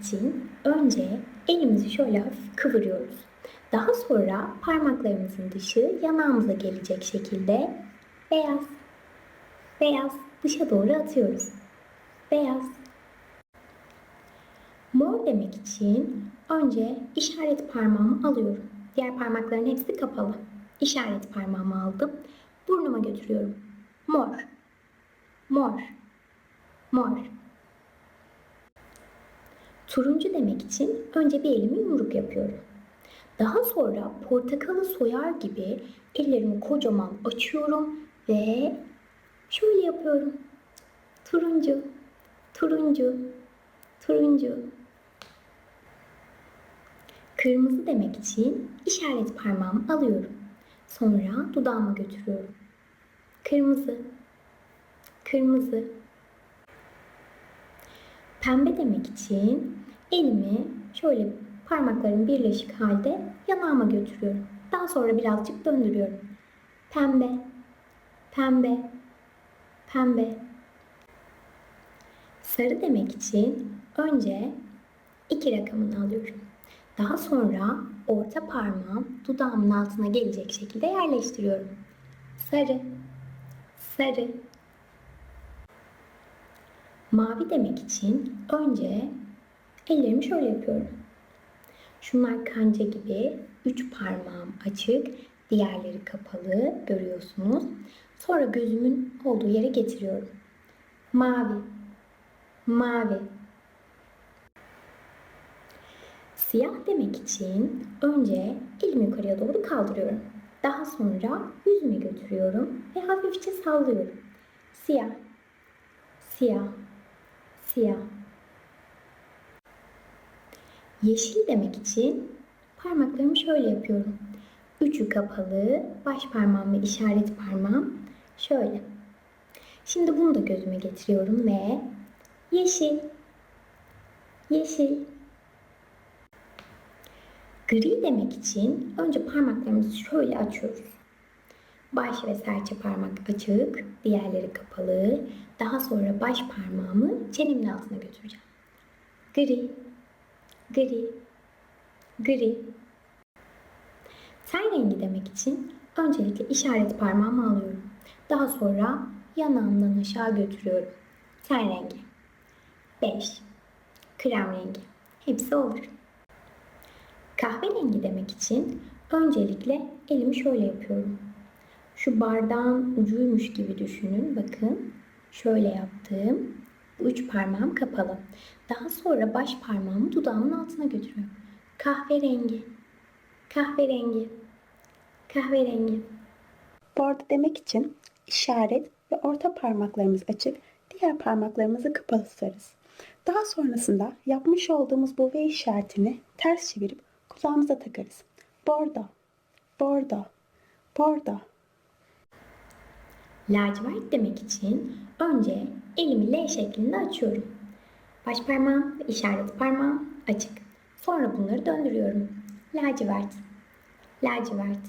için önce elimizi şöyle hafif kıvırıyoruz. Daha sonra parmaklarımızın dışı yanağımıza gelecek şekilde beyaz, beyaz dışa doğru atıyoruz. Beyaz. Mor demek için önce işaret parmağımı alıyorum. Diğer parmakların hepsi kapalı. İşaret parmağımı aldım. Burnuma götürüyorum. Mor. Mor. Mor. Turuncu demek için önce bir elimi yumruk yapıyorum. Daha sonra portakalı soyar gibi ellerimi kocaman açıyorum ve şöyle yapıyorum. Turuncu, turuncu, turuncu. Kırmızı demek için işaret parmağımı alıyorum. Sonra dudağıma götürüyorum. Kırmızı, kırmızı. Pembe demek için elimi şöyle parmaklarım birleşik halde yanağıma götürüyorum. Daha sonra birazcık döndürüyorum. Pembe, pembe, pembe. Sarı demek için önce iki rakamını alıyorum. Daha sonra orta parmağım dudağımın altına gelecek şekilde yerleştiriyorum. Sarı, sarı. Mavi demek için önce ellerimi şöyle yapıyorum. Şunlar kanca gibi üç parmağım açık, diğerleri kapalı görüyorsunuz. Sonra gözümün olduğu yere getiriyorum. Mavi, mavi. Siyah demek için önce elimi yukarıya doğru kaldırıyorum. Daha sonra yüzüme götürüyorum ve hafifçe sallıyorum. Siyah, siyah, siyah. Yeşil demek için parmaklarımı şöyle yapıyorum. Üçü kapalı, baş parmağım ve işaret parmağım şöyle. Şimdi bunu da gözüme getiriyorum ve yeşil, yeşil. Gri demek için önce parmaklarımızı şöyle açıyoruz. Baş ve serçe parmak açık, diğerleri kapalı. Daha sonra baş parmağımı çenemin altına götüreceğim. Gri, gri, gri. Ten rengi demek için öncelikle işaret parmağımı alıyorum. Daha sonra yanağımdan aşağı götürüyorum. Ten rengi. Beş. Krem rengi. Hepsi olur. Kahverengi demek için öncelikle elimi şöyle yapıyorum. Şu bardağın ucuymuş gibi düşünün. Bakın şöyle yaptım. Bu üç parmağım kapalı. Daha sonra baş parmağımı dudağımın altına götürüyorum. Kahverengi. Kahverengi. Kahverengi. Bordo demek için işaret ve orta parmaklarımız açık, diğer parmaklarımızı kapalı tutarız. Daha sonrasında yapmış olduğumuz bu V işaretini ters çevirip kulağımıza takarız. Bordo, bordo, bordo. Lacivert demek için önce elimi L şeklinde açıyorum. Baş parmağım ve işaret parmağım açık. Sonra bunları döndürüyorum. Lacivert, lacivert,